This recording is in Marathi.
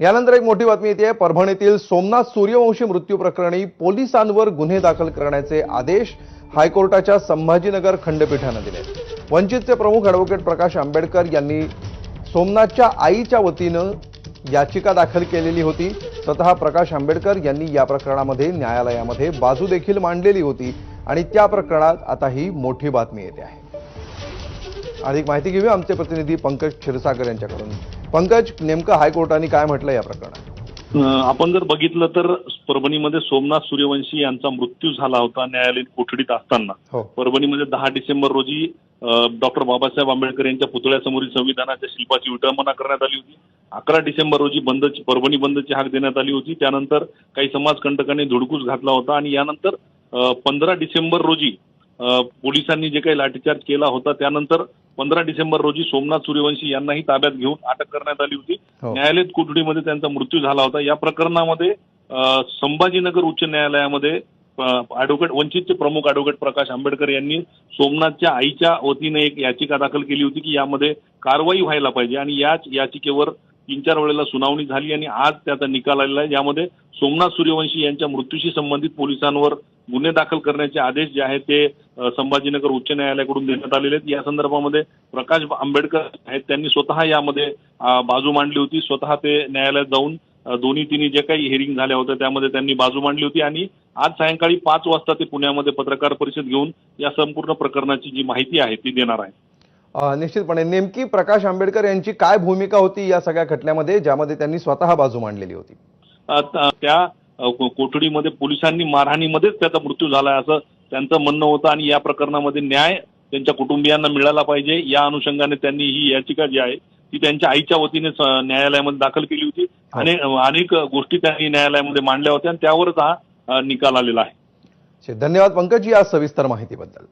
यानंतर एक मोठी बातमी येते. परभणीतील सोमनाथ सूर्यवंशी मृत्यू प्रकरणी पोलिसांवर गुन्हे दाखल करण्याचे आदेश हायकोर्टाच्या संभाजीनगर खंडपीठानं दिले. वंचितचे प्रमुख ॲडव्होकेट प्रकाश आंबेडकर यांनी सोमनाथच्या आईच्या वतीनं याचिका दाखल केलेली होती. स्वतः प्रकाश आंबेडकर यांनी या प्रकरणामध्ये न्यायालयामध्ये बाजू देखील मांडलेली होती आणि त्या प्रकरणात आता ही मोठी बातमी येते आहे. अधिक माहिती घेऊया. आमचे प्रतिनिधी पंकज क्षीरसागर यांच्याकडून. पंकज नेमकं हायकोर्टाने काय म्हटलं या प्रकरणात? आपण जर बघितलं तर परभणीमध्ये सोमनाथ सूर्यवंशी यांचा मृत्यू झाला होता न्यायालयीन कोठडीत असताना. हो. परभणीमध्ये दहा डिसेंबर रोजी डॉक्टर बाबासाहेब आंबेडकर यांच्या पुतळ्यासमोरील संविधानाच्या शिल्पाची विटंबना करण्यात आली होती. अकरा डिसेंबर रोजी बंदची परभणी बंदची हाक देण्यात आली होती. त्यानंतर काही समाजकंटकांनी धुडकूस घातला होता आणि यानंतर पंधरा डिसेंबर रोजी पोलिसांनी जे काही लाठीचार्ज केला होता त्यानंतर पंधरा डिसेंबर रोजी सोमनाथ सूर्यवंशी यांनाही ताब्यात घेऊन अटक करण्यात आली होती. हो. न्यायालयीन कोठडीमध्ये त्यांचा मृत्यू झाला होता. या प्रकरणामध्ये संभाजीनगर उच्च न्यायालयामध्ये ऍडव्होकेट वंचितचे प्रमुख ऍडव्होकेट प्रकाश आंबेडकर यांनी सोमनाथच्या आईच्या वतीने एक याचिका दाखल केली होती की यामध्ये कारवाई व्हायला पाहिजे आणि याच याचिकेवर तीन चार वेळेला सुनावणी झाली आणि आज त्याचा निकाल आलेला आहे. यामध्ये सोमनाथ सूर्यवंशी यांच्या मृत्यूशी संबंधित पोलिसांवर गुन्हे दाखल करण्याचे आदेश जे आहेत ते संभाजीनगर उच्च न्यायालयाकडून देण्यात आलेले आहेत. या संदर्भामध्ये प्रकाश आंबेडकर आहेत. त्यांनी स्वतः यामध्ये बाजू मांडली होती. स्वतः ते न्यायालयात जाऊन दोन्ही तिन्ही जे काही हिअरिंग झाल्या होत्या त्यामध्ये त्यांनी बाजू मांडली होती. आणि आज सायंकाळी पाच वाजता ते पुण्यामध्ये पत्रकार परिषद घेऊन या संपूर्ण प्रकरणाची जी माहिती आहे ती देणार आहे निश्चितपणे. नेमकी प्रकाश आंबेडकर यांची काय भूमिका होती या सगळ्या खटल्यामध्ये ज्यामध्ये त्यांनी स्वतः बाजू मांडलेली होती? त्या कोठडीमध्ये पोलिसांनी मारहाणीमध्येच त्याचा मृत्यू झालाय असं त्यांचं म्हणणं होतं आणि या प्रकरणामध्ये न्याय त्यांच्या कुटुंबियांना मिळाला पाहिजे. या अनुषंगाने त्यांनी ही याचिका जी आहे ती त्यांच्या आईच्या वतीने न्यायालयामध्ये दाखल केली होती. आणि अनेक गोष्टी त्यांनी न्यायालयामध्ये मांडल्या होत्या आणि त्यावरच हा निकाल आलेला आहे. धन्यवाद पंकज या सविस्तर माहितीबद्दल.